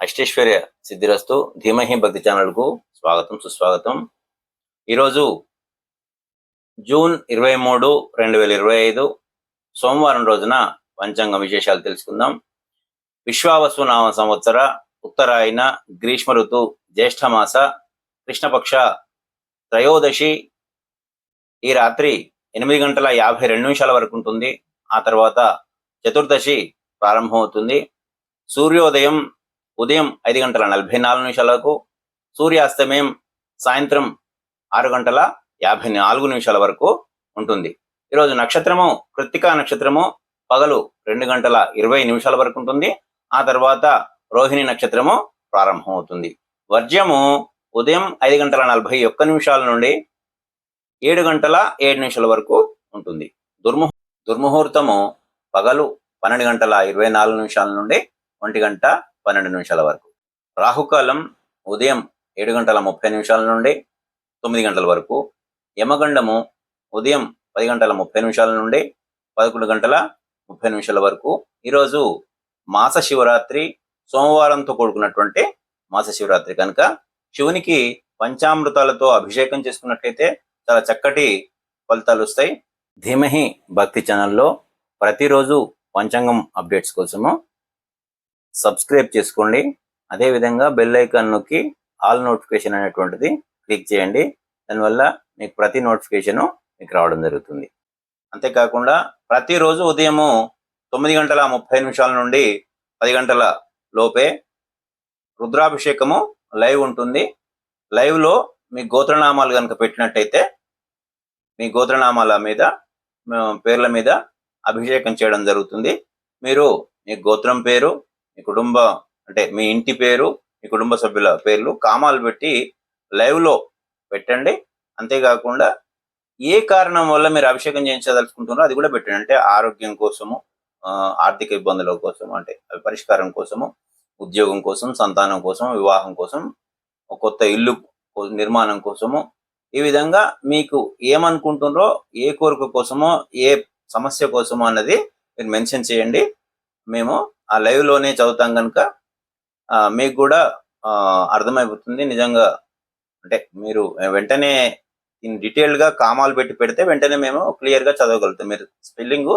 అష్టైశ్వర్య సిద్ధిరస్తు ధీమహి భక్తి ఛానల్కు స్వాగతం సుస్వాగతం. ఈరోజు జూన్ ఇరవై మూడు రెండు వేల ఇరవై ఐదు సోమవారం రోజున పంచాంగ విశేషాలు తెలుసుకుందాం. విశ్వావసునామ సంవత్సర ఉత్తరాయణ గ్రీష్మ ఋతు జ్యేష్ఠమాస కృష్ణపక్ష త్రయోదశి. ఈ రాత్రి ఎనిమిది గంటల యాభై రెండు నిమిషాల వరకు ఉంటుంది. ఆ తర్వాత చతుర్దశి ప్రారంభమవుతుంది. సూర్యోదయం ఉదయం ఐదు గంటల నలభై నాలుగు నిమిషాలకు సూర్యాస్తమయం సాయంత్రం ఆరు గంటల యాభై నాలుగు నిమిషాల వరకు ఉంటుంది. ఈరోజు నక్షత్రము కృత్తికా నక్షత్రము పగలు రెండు గంటల ఇరవై నిమిషాల వరకు ఉంటుంది. ఆ తర్వాత రోహిణి నక్షత్రము ప్రారంభమవుతుంది. వర్జ్యము ఉదయం ఐదు గంటల నలభై ఒక్క నిమిషాల నుండి ఏడు గంటల ఏడు నిమిషాల వరకు ఉంటుంది. దుర్ముహ దుర్ముహూర్తము పగలు పన్నెండు గంటల ఇరవై నాలుగు నిమిషాల నుండి ఒంటి గంట పన్నెండు నిమిషాల వరకు. రాహుకాలం ఉదయం ఏడు గంటల ముప్పై నిమిషాల నుండి తొమ్మిది గంటల వరకు. యమగండము ఉదయం పది గంటల ముప్పై నిమిషాల నుండి పదకొండు గంటల ముప్పై నిమిషాల వరకు. ఈరోజు మాస శివరాత్రి సోమవారంతో కూడుకున్నటువంటి మాస శివరాత్రి. కనుక శివునికి పంచామృతాలతో అభిషేకం చేసుకున్నట్లయితే చాలా చక్కటి ఫలితాలు వస్తాయి. ధీమహి భక్తి ఛానల్లో ప్రతిరోజు పంచాంగం అప్డేట్స్ కోసము సబ్స్క్రైబ్ చేసుకోండి. అదేవిధంగా బెల్ ఐకాన్ నొక్కి ఆల్ నోటిఫికేషన్ అనేటువంటిది క్లిక్ చేయండి. దానివల్ల మీకు ప్రతి నోటిఫికేషను మీకు రావడం జరుగుతుంది. అంతేకాకుండా ప్రతిరోజు ఉదయము తొమ్మిది గంటల ముప్పై నిమిషాల నుండి పది గంటల లోపే రుద్రాభిషేకము లైవ్ ఉంటుంది. లైవ్లో మీ గోత్రనామాలు కనుక పెట్టినట్టయితే మీ గోత్రనామాల మీద పేర్ల మీద అభిషేకం చేయడం జరుగుతుంది. మీరు మీ గోత్రం పేరు మీ కుటుంబ అంటే మీ ఇంటి పేరు మీ కుటుంబ సభ్యుల పేర్లు కామాలు పెట్టి లైవ్లో పెట్టండి. అంతేకాకుండా ఏ కారణం వల్ల మీరు అభిషేకం చేయించదలుచుకుంటున్నారో అది కూడా పెట్టండి. అంటే ఆరోగ్యం కోసము ఆర్థిక ఇబ్బందుల కోసం అంటే అవి పరిష్కారం కోసము ఉద్యోగం కోసం సంతానం కోసం వివాహం కోసం ఒక కొత్త ఇల్లు నిర్మాణం కోసము ఈ విధంగా మీకు ఏమనుకుంటున్నారో ఏ కోరిక కోసమో ఏ సమస్య కోసమో అన్నది మీరు మెన్షన్ చేయండి. మేము ఆ లైవ్లోనే చదువుతాం కనుక మీకు కూడా అర్థమైపోతుంది. నిజంగా అంటే మీరు వెంటనే దీన్ని గా కామాలు పెట్టి పెడితే వెంటనే మేము క్లియర్గా చదవగలుగుతాం. మీరు స్పెల్లింగ్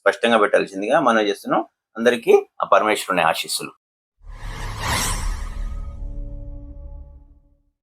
స్పష్టంగా పెట్టాల్సిందిగా మనం చేస్తున్నాం. అందరికీ ఆ పరమేశ్వరుని ఆశీస్సులు.